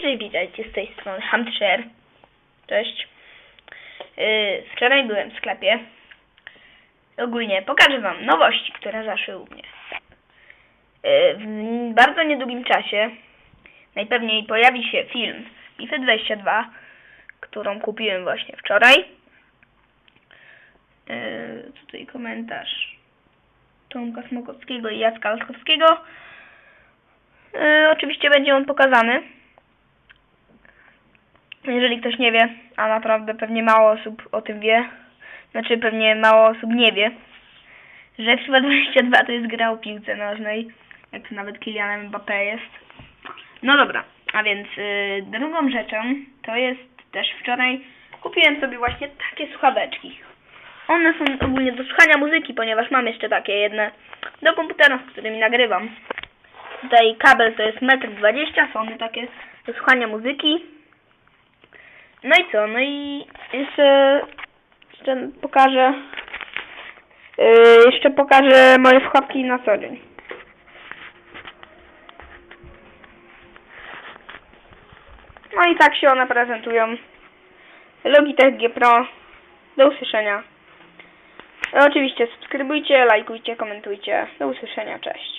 Cześć, witajcie z tej strony Hamcher. Cześć. Yy, wczoraj byłem w sklepie. Ogólnie pokażę Wam nowości, które zaszły u mnie. Yy, w bardzo niedługim czasie najpewniej pojawi się film FIFA 22, którą kupiłem właśnie wczoraj. Yy, tutaj komentarz Tomka Smokowskiego i Jacka Laskowskiego. Yy, oczywiście będzie on pokazany. Jeżeli ktoś nie wie, a naprawdę pewnie mało osób o tym wie, znaczy pewnie mało osób nie wie, że FIFA 22 to jest gra o piłce nożnej, jak nawet Kylianem Mbappé jest. No dobra, a więc y, drugą rzeczą to jest też wczoraj kupiłem sobie właśnie takie słuchaweczki. One są ogólnie do słuchania muzyki, ponieważ mam jeszcze takie jedne do komputera, z którymi nagrywam. Tutaj kabel to jest 1,20 m, są one takie do słuchania muzyki. No i co? No i jeszcze, jeszcze pokażę yy, jeszcze pokażę moje słuchawki na co dzień. No i tak się one prezentują. Logitech G Pro. Do usłyszenia. Oczywiście subskrybujcie, lajkujcie, komentujcie. Do usłyszenia, cześć.